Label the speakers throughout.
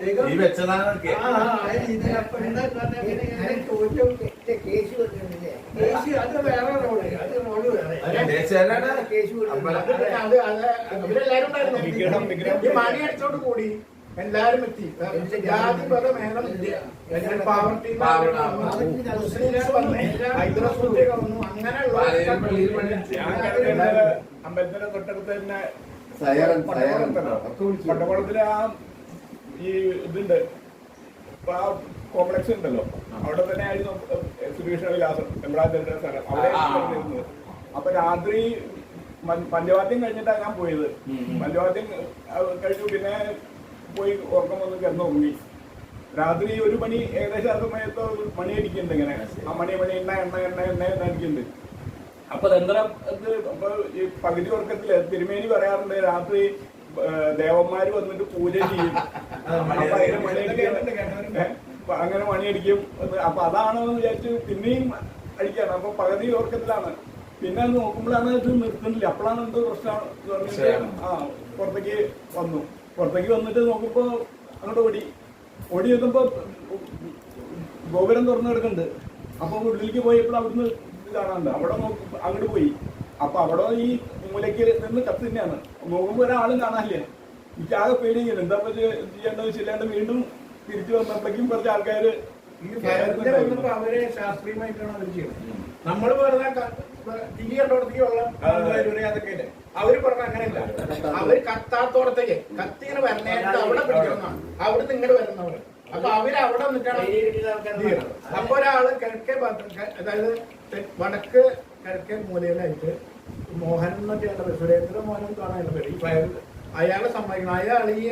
Speaker 1: ഈ വെച്ചതാണൊക്കെ.
Speaker 2: ആ, ആ, ആ രീതിയിലപ്പം എന്താ പറഞ്ഞാ പിന്നെ
Speaker 3: ഞാൻ
Speaker 2: ഞാൻ
Speaker 3: ചോദിച്ചു കേസ് വന്നിരുന്നില്ലേ?
Speaker 2: കേസ് അത് വേറെ റോഡ് അത് റോഡ് വേറെ.
Speaker 1: ദേശീയനാണ്
Speaker 3: കേസ്
Speaker 1: അമ്പലം.
Speaker 2: അത് പിന്നെ അത് അത് അവരെല്ലാരും ഉണ്ടായിരുന്നു.
Speaker 4: വിഗ്രഹം, വിഗ്രഹം.
Speaker 2: ഈ മണി അടിച്ചോണ്ട് കൂടി എല്ലാരും എത്തി. ജാതി ഇല്ല. പാവർട്ടി മുസ്ലിംസ് വന്നു. വന്നു. അങ്ങനെയുള്ള
Speaker 4: അമ്പലത്തിന്റെ തൊട്ടടുത്ത് തന്നെ. പട്ടക്കുളത്തിൽ ആ ഈ ഇതുണ്ട്. ഇപ്പൊ ആ കോംപ്ലക്സ് ഉണ്ടല്ലോ. അവിടെ തന്നെ ആയിരുന്നു ശ്രീകൃഷ്ണ വിലാസം എംബ്രാജന്റെ സ്ഥലം. അവിടെ. ഇരുന്നത്. അപ്പൊ രാത്രി പഞ്ചവാദ്യം കഴിഞ്ഞിട്ടാണ് ഞാൻ പോയത്. പഞ്ചവാദ്യം കഴിഞ്ഞു. പിന്നെ പോയി ഉറക്കം വന്ന് കിടന്നു ഉറങ്ങി. രാത്രി ഒരു മണി ഏകദേശം ആ സമയത്ത് മണി അടിക്കുന്നുണ്ട് ഇങ്ങനെ. ആ മണി മണി എണ്ണ എണ്ണ എണ്ണ എണ്ണ എണ്ണ അടിക്കുന്നുണ്ട്. അപ്പൊ ഇത് അപ്പൊ ഈ പകുതി ഉറക്കത്തിൽ തിരുമേനി പറയാറുണ്ട് രാത്രി ദേവന്മാര് വന്നിട്ട് പൂജ ചെയ്യും. അങ്ങനെ മണി അടിക്കും എന്ന് അപ്പൊ അതാണോ എന്ന് വിചാരിച്ച് പിന്നെയും അടിക്കാണ് അപ്പൊ പകുതി ഓർക്കത്തിലാണ് പിന്നെ അത് നോക്കുമ്പോഴാണ് ഇത് നിർത്തുന്നില്ല അപ്പോഴാണ് എന്തോ പ്രശ്നം ആ പുറത്തേക്ക് വന്നു പുറത്തേക്ക് വന്നിട്ട് നോക്കുമ്പോ അങ്ങോട്ട് ഓടി ഓടി എത്തുമ്പോ ഗോപുരം തുറന്നു കിടക്കുന്നുണ്ട് അപ്പൊ ഉള്ളിലേക്ക് പോയപ്പോൾ അവിടുന്ന് ഇത് കാണാനുണ്ട് അവിടെ നോക്കി അങ്ങോട്ട് പോയി അപ്പൊ അവിടെ ഈ മൂലയ്ക്ക് നിന്ന് കത്ത് തന്നെയാണ്. നോക്കുമ്പോ ഒരാളും കാണാനില്ല. എനിക്ക് ആകെ പേടിയെങ്കിലും. എന്താ പറ്റി ചെയ്യ- ചെയ്യേണ്ടത്? വെച്ചില്ലാണ്ട് വീണ്ടും തിരിച്ചു വന്നപ്പോഴേക്കും കുറച്ച് ആൾക്കാര്
Speaker 2: അവരെ ശാസ്ത്രീയമായിട്ടാണ് അവർ ചെയ്യുന്നത്. നമ്മൾ വെറുതെ ക- തിരി കണ്ടോടത്തേക്ക് വെള്ളം അതൊക്കെ ഇല്ലേ? അവർ പറഞ്ഞ അങ്ങനെയല്ല. അവർ കത്താത്തോടത്തേക്ക് കത്തി ഇങ്ങനെ വരണേട്ട് അവിടെ പിടിക്കണം അവിടെ ഇങ്ങോട്ട് വരുന്നവര്. അപ്പൊ അവർ അവിടെ നിന്നിട്ടാണ്. അപ്പൊ ഒരാൾ കിഴക്കേ ഭാഗത്ത് അതായത് വടക്ക് കിഴക്കേ മൂലയിലായിട്ട് മോഹൻ എന്നൊക്കെയാണ് സുരേന്ദ്ര മോഹൻ കാണാനുള്ള പേര് ഈ ഫയർ അയാളെ സമ്മതിക്കണം. അയാൾ ഈ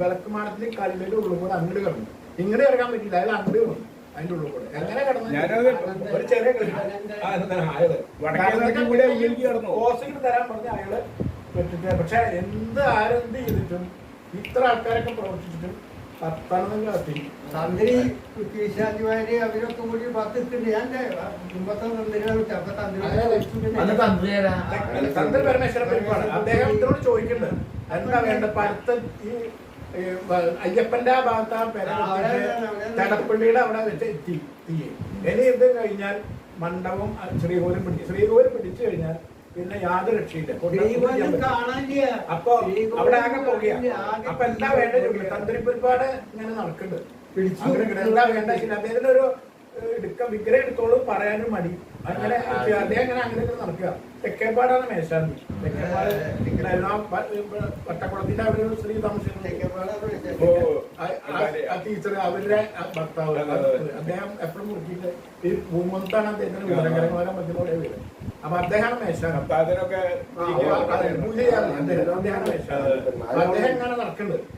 Speaker 2: വിളക്കുമാടത്തിൽ കല്ലിന്റെ ഉള്ളിൽ കൂടെ അങ്ങോട്ട് കിടന്നു. ഇങ്ങോട്ട് കിടക്കാൻ പറ്റില്ല. അയാൾ അങ്ങോട്ട് കിടന്നു അതിന്റെ ഉള്ളിൽ കൂടെ. എങ്ങനെ കിടന്നു? ഒരു ചെറിയ തരാൻ പറഞ്ഞ അയാൾ പറ്റില്ല പക്ഷെ എന്ത് ആരെന്ത് ചെയ്തിട്ടും ഇത്ര ആൾക്കാരൊക്കെ പ്രവർത്തിച്ചിട്ടും കത്തി
Speaker 3: തന്ത്രി കീശാന്തിമാര് അവരൊക്കെ കൂടി പത്തിട്ടുണ്ട്. ഞാൻ തന്ത്രികളെ അപ്പൊ തന്ത്രി
Speaker 2: തന്ത്രി പരിപ്പാണ് എന്താ വേണ്ട ഈ അയ്യപ്പന്റെ ആ ഭാഗത്ത് ആ പെര
Speaker 3: അവിടെ.
Speaker 2: തടപ്പള്ളിയുടെ വെച്ച് എത്തി ഇനി ഇത് കഴിഞ്ഞാൽ മണ്ഡപം ശ്രീകോലം പിടിച്ച്. ശ്രീകോവിലും പിടിച്ചു കഴിഞ്ഞാൽ പിന്നെ യാതൊരു രക്ഷയില്ല. അപ്പൊ അവിടെ ആകെ പോകുക. അപ്പൊ എന്താ വേണ്ടത് തന്ത്രി പരിപാട് ഇങ്ങനെ നടക്കുന്നുണ്ട്. എന്താ വേണ്ട അദ്ദേഹത്തിന് ഒരു എടുക്ക വിഗ്രഹം എടുത്തോളൂ പറയാനും മടി. അങ്ങനെ അദ്ദേഹം അങ്ങനെ അങ്ങനെ നടക്കുക. തെക്കേപ്പാടാണ് മേശാന്തി. തെക്കേപ്പാട് വട്ടക്കുളത്തിന്റെ അവിടെ ഒരു സ്ത്രീ താമസിക്കുന്നു.
Speaker 4: ഓ,
Speaker 2: ആ ടീച്ചർ അവരുടെ ഭർത്താവ് അദ്ദേഹം എപ്പോഴും മുറുക്കിയിട്ട് ഈ ഭൂമത്താണ് അദ്ദേഹത്തിന് വിവരകരമായ മധ്യമോടെ വരും അപ്പൊ അദ്ദേഹമാണ്. അദ്ദേഹം- അദ്ദേഹമാണ് ഇങ്ങനെ നടക്കുന്നുണ്ട്.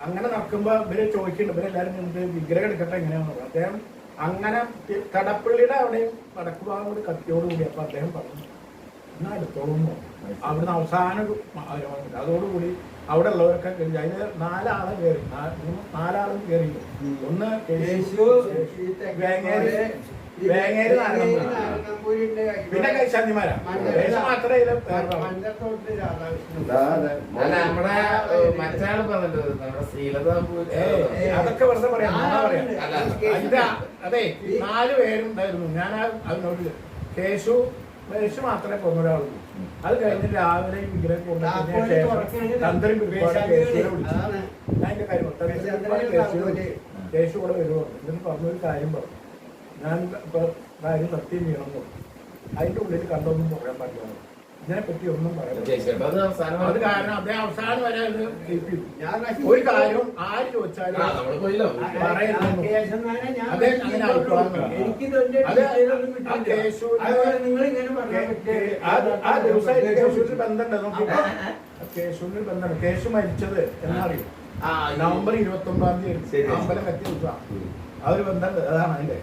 Speaker 2: അങ്ങനെ നടക്കുമ്പോ ഇവർ ചോദിക്കുന്നുണ്ട് ഇവരെല്ലാരും നിന്നിട്ട് വിഗ്രഹം എടുക്കട്ടെ? എങ്ങനെയാന്ന് പറഞ്ഞു അദ്ദേഹം അങ്ങനെ കടപ്പള്ളിയുടെ അവിടെയും വടക്ക് ഭാഗം കൂടി കത്തിയോടുകൂടി അപ്പൊ അദ്ദേഹം പറഞ്ഞു. എന്നാ എടുത്തോളുന്നു അവിടുന്ന് അവസാനം അതോടുകൂടി അവിടെ ഉള്ളവരൊക്കെ കയറി. അതിന് നാലാളെ കയറി. നാലാളും കയറി. ഒന്ന് വേങ്ങേരി പിന്നെ കൈശാന്തിമാരാ. മാത്രമേ
Speaker 1: നമ്മുടെ മറ്റാൾ നമ്മുടെ ശ്രീലത
Speaker 2: അതൊക്കെ വെറുതെ പറയാം. അതെ നാല് പേരുണ്ടായിരുന്നു. ഞാൻ അതിനോട് കേശു കേശു മാത്രമേ കൊന്നൊരാളുള്ളൂ. അത് കഴിഞ്ഞ് രാവിലെ ഈ വിഗ്രഹം
Speaker 3: കൊണ്ടുപോയി
Speaker 2: തന്ത്രി അതിന്റെ കാര്യം. കേശു കൂടെ വരുമോ എന്നിട്ട് പറഞ്ഞൊരു കാര്യം പറഞ്ഞു. ഞാൻ ഇപ്പൊ കാര്യം സത്യം ചെയ്യണം എന്ന് അതിന്റെ ഉള്ളിൽ കണ്ടൊന്നും പറയാൻ പറ്റില്ല ഇതിനെ പറ്റി ഒന്നും
Speaker 1: പറയാം അത്
Speaker 2: കാരണം അദ്ദേഹം അവസാനം വരെ ഒരു കാര്യം ആര് ചോദിച്ചാലും
Speaker 1: ആ
Speaker 2: ബന്ധമുണ്ട് കേശുവിന് ബന്ധമുണ്ട്. കേശു മരിച്ചത് എന്നറിയും?
Speaker 1: ആ
Speaker 2: നവംബർ ഇരുപത്തി ഒമ്പതാം തീയതി. അമ്പലം കത്തി ദിവസം ആ ഒരു ബന്ധമുണ്ട്. അതാണ് അതിന്റെ